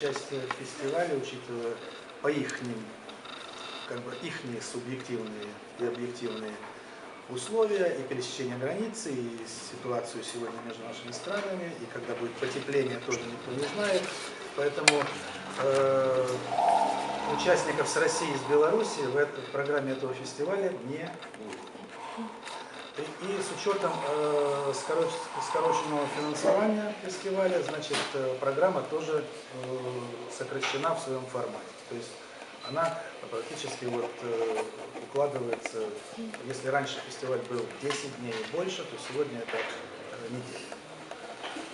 Часть фестиваля, учитывая по их как бы их субъективные и объективные условия и пересечение границы, и ситуацию сегодня между нашими странами, и когда будет потепление, тоже никто не знает. Поэтому э, участников с России и с Беларуси в, этой, в программе этого фестиваля не будет. И, и с учетом э, скороч, скороченного финансования фестиваля, значит, э, программа тоже э, сокращена в своем формате. То есть она практически вот э, укладывается, если раньше фестиваль был 10 дней и больше, то сегодня это неделя.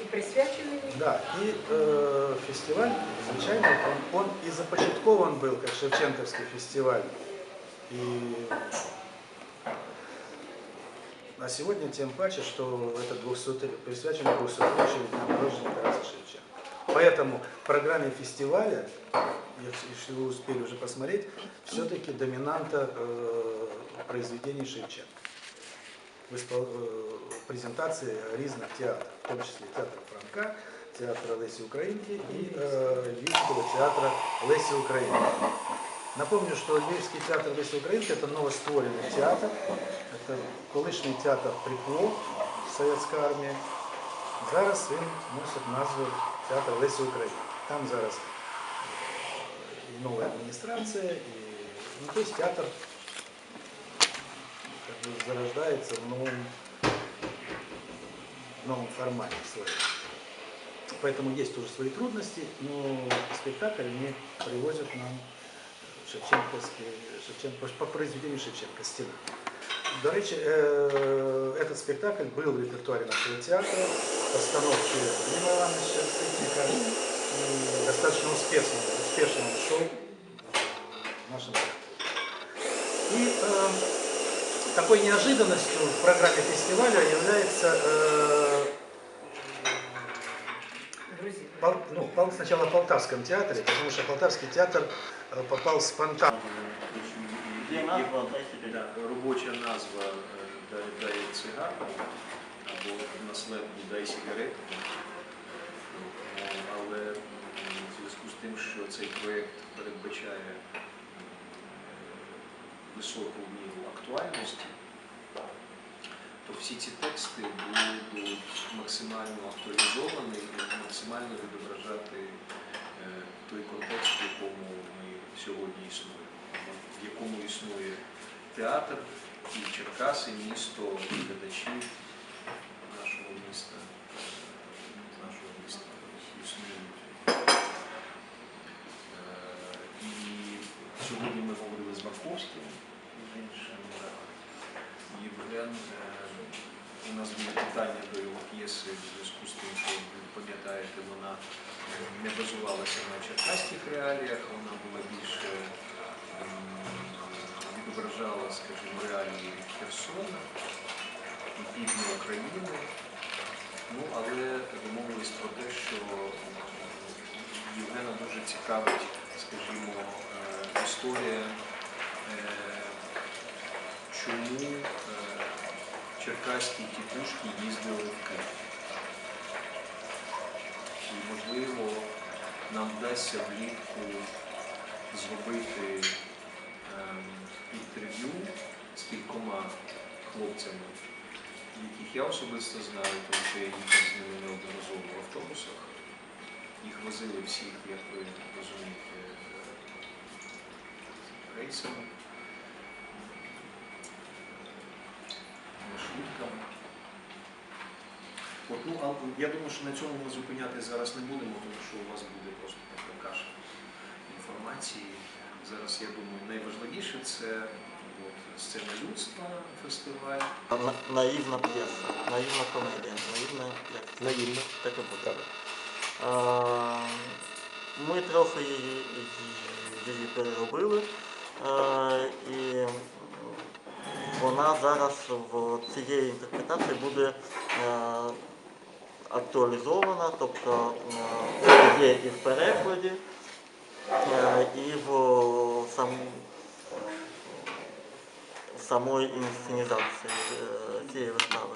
І присвячений Да, и э, фестиваль, звичайно, он, он и започаткован был, как Шевченковский фестиваль. И, а сегодня тем паче, что это 200, присвячено 200-летию дня рождения Тараса Шевченко. Поэтому в программе фестиваля, если вы успели уже посмотреть, все-таки доминанта э, произведений Шевченко в испол- э, презентации різних театрів, в тому числі театра Франка, театра Лесі Українки і э, Львівського театра Лесі Українки. Напомню, що Львівський театр Лесі Українки – це новостворений театр, це колишній театр Прикол, Совєтська армія. Зараз він носить назву Театр Лесі Українки. Там зараз і нова адміністрація, і ну, то есть театр как бы зарождается в новом, в новом формате своем. Поэтому есть тоже свои трудности, но спектакль не привозят нам Шевченковский, Шевченко, по произведению Шевченко «Стена». До речі, э, этот спектакль был в репертуаре нашего театра, постановки Дмитрия Ивановича Сытника, достаточно успешно, успешно шел в нашем театре. И э, такой неожиданностью в программе фестиваля является э, ну, пол- сначала в Полтавском театре, потому что Полтавский театр э, попал спонтанно. Да, робоча назва е, «Дай- дай цигарку або на сленгу дай сигарету. Ну, Але в зв'язку з тим, що цей проєкт передбачає високу міру актуальності, всі ці тексти будуть максимально актуалізовані і максимально відображати е, той контекст, в якому ми сьогодні існуємо, в якому існує театр і Черкаси, місто, глядачі нашого міста, нашого міста існують. Е, І сьогодні ми говорили з Марковським, іншим, е, Євген. е, У нас були питання до його п'єси в зв'язку з тим, що ви пам'ятаєте, вона е, не базувалася на черкаських реаліях, вона була більше ем, відображала, скажімо, реалії Херсона і півдня України. Ну, але домовились про те, що Євгена дуже цікавить, скажімо, е, історія, е, чому е, черкаські тітушки їздили в Київ. І, можливо, нам вдасться влітку зробити ем, інтерв'ю з кількома хлопцями, яких я особисто знаю, тому що я їхав з ними неодноразово в автобусах. Їх возили всіх, як ви розумієте, е, рейсами, маршрутками. От, ну, а я думаю, що на цьому ми зупинятися зараз не будемо, тому що у вас буде просто така каша інформації. Зараз, я думаю, найважливіше це от, сцена людства, фестиваль. На- Наївна п'єса, наївна комедія, наївна як наївна, так і буде. А, Ми трохи її, її переробили, а, і вона зараз в цієї інтерпретації буде а, актуалізована, тобто є і в перекладі, і в сам, самої інсценізації е, цієї вистави.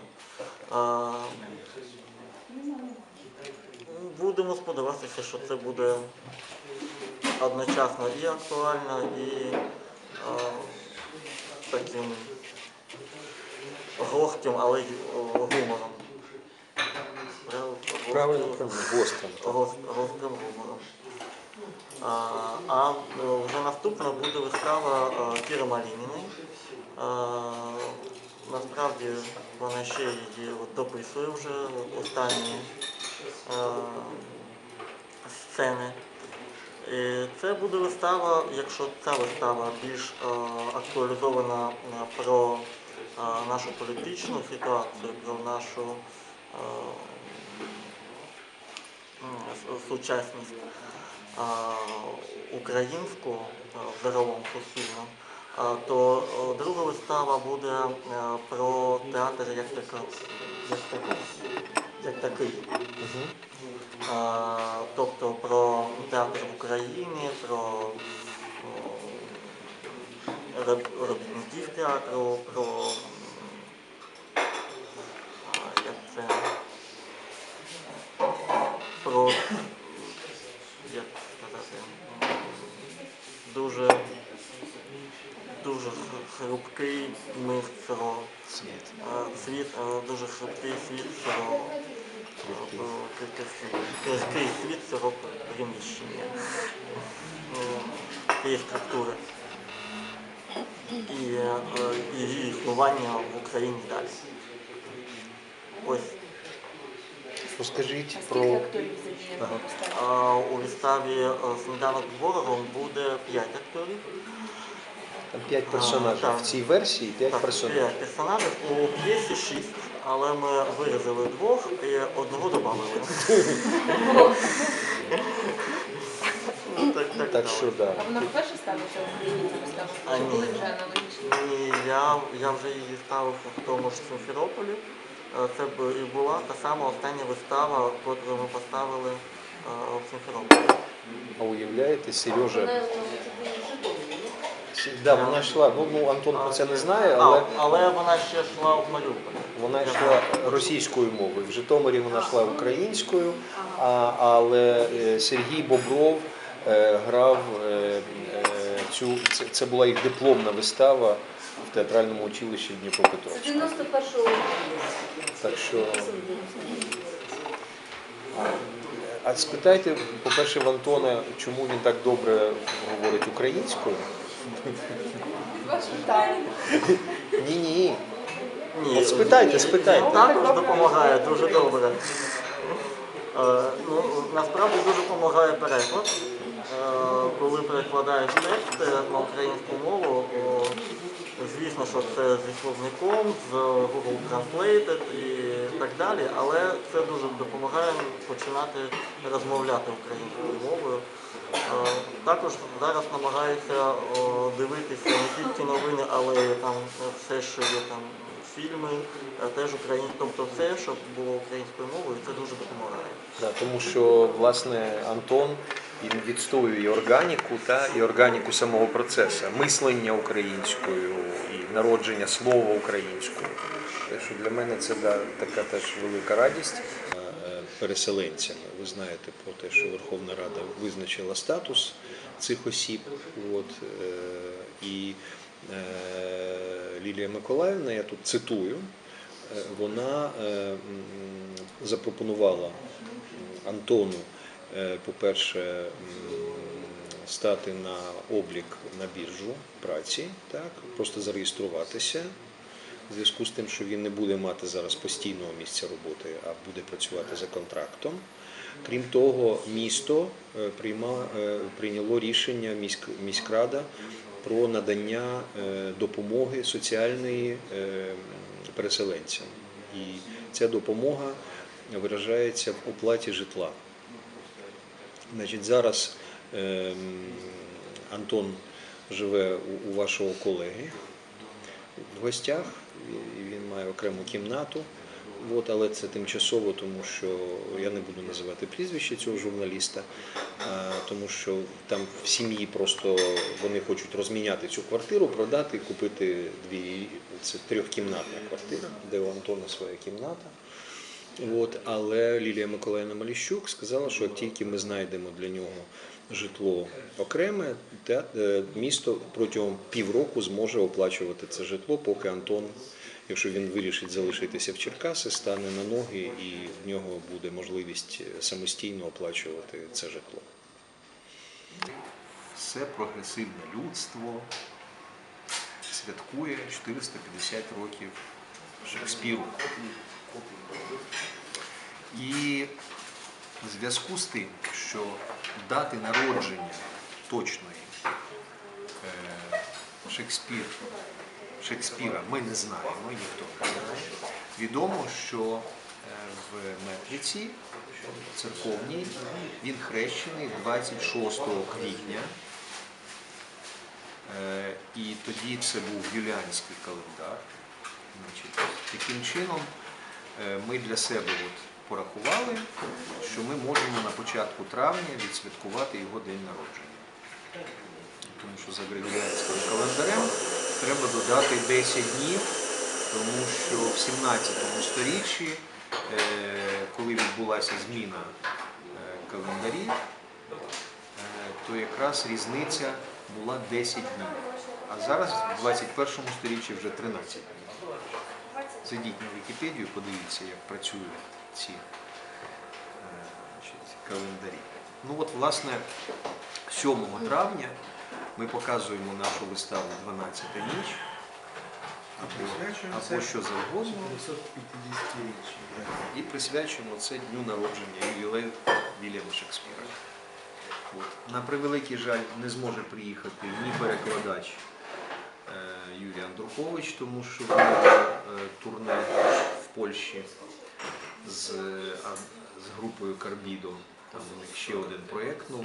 Будемо сподіватися, що це буде одночасно і актуально, і е, таким гостем, але й гумором. Правильно, гострим гумором. А, е, вже наступна буде вистава е, Кіри Малініної. Е, Насправді вона ще її дописує вже останні сцени. І це буде вистава, якщо ця вистава більш актуалізована про нашу політичну ситуацію, про нашу сучасність українську е, загалом суспільно, е, то друга вистава буде е, про театр як, така, як, такий, як такий. Тобто про театр в Україні, про робітників театру, про м, а, як це про як сказати м, дуже дуже х- хрупкий мир цього Світ. е, світ, е, дуже хрупкий світ цього е, крихкий- світ цього приміщення, е, цієї структури і, е, її існування в Україні далі. Ось Розкажіть про у виставі е, Сніданок з ворогом буде 5 акторів. Там п'ять персонажів. В цій версії п'ять Так, персонажів. п'ять персонажів. У п'єсі 6, але ми вирізали двох і одного додали. Ну, Так, так, Так що да. А вона вперше ставиться в Україні вистава? А, Чи ні. вже? Ні, я, я вже її ставив в тому ж Сімферополі. Е, Це б і була та сама остання вистава, яку ми поставили е, в Сімферополі. А уявляєте, Сережа. Вона ні? С- Да, вона йшла. Ну, ну Антон про це не знає, але але вона ще йшла в Маріуполі. вона йшла російською мовою. В Житомирі вона йшла українською, а, але е, Сергій Бобров е, грав е, цю. Це, це була їх дипломна вистава в театральному училищі в Це 91-го року. Так що А спитайте, по-перше, в Антона, чому він так добре говорить українською? Ні, ні. Ні, От спитайте, спитайте. Також допомагає дуже добре. Е, ну, насправді дуже допомагає переклад. Е, коли перекладаєш текст на українську мову, о, звісно, що це зі словником, з Google Translated і так далі, але це дуже допомагає починати розмовляти українською мовою. Е, Також зараз намагаюся дивитися не тільки новини, але й там все, що є там фільми, е, теж українською. Тобто все, щоб було українською мовою, це дуже допомагає. Да, тому що власне Антон він відстоює органіку та і органіку самого процесу, мислення українською і народження слова українською. Що для мене це така теж велика радість. Е, Переселенцями. Ви знаєте про те, що Верховна Рада визначила статус цих осіб. От, е, і е, Лілія Миколаївна, я тут цитую, вона запропонувала Антону, по-перше, стати на облік на біржу праці, так, просто зареєструватися. В зв'язку з тим, що він не буде мати зараз постійного місця роботи, а буде працювати за контрактом. Крім того, місто е, е, прийняло рішення міськрада про надання е, допомоги соціальної переселенцям. І ця допомога виражається в оплаті житла. Значить, зараз ем, Антон живе у, вашого колеги в гостях, має окрему кімнату. От, але це тимчасово, тому що я не буду називати прізвище цього журналіста, тому що там в сім'ї просто вони хочуть розміняти цю квартиру, продати, купити дві це трьохкімнатна квартира, де у Антона своя кімната. От, але Лілія Миколаївна Маліщук сказала, що тільки ми знайдемо для нього житло окреме, е, місто протягом півроку зможе оплачувати це житло, поки Антон, якщо він вирішить залишитися в Черкаси, стане на ноги і в нього буде можливість е, самостійно оплачувати це житло. Все прогресивне людство святкує 450 років Шекспіру. І в зв'язку з тим, що дати народження точної е, Шекспір, Шекспіра ми не знаємо, ніхто не знає. Відомо, що е, в Метриці церковній він хрещений 26 квітня. Е, І тоді це був юліанський календар. Таким чином е, ми для себе от порахували, що ми можемо на початку травня відсвяткувати його день народження. Тому що за григоріанським календарем треба додати 10 днів, тому що в 17 сторіччі, е, коли відбулася зміна е, календарів, е, то якраз різниця була 10 днів. А зараз в 21 сторіччі вже 13 днів. Зайдіть на Вікіпедію, подивіться, як працюють ці значить, календарі. Ну от, власне, 7 травня ми показуємо нашу виставу 12 ніч або, або що завгодно. 450-річчя. І присвячуємо це дню народження ювілею Вільяма Шекспіра. От. На превеликий жаль, не зможе приїхати ні перекладач е, Юрій Андрухович, тому що в е, турне в Польщі з, е, з групою Карбідо. Там у них ще один проєкт. Ну,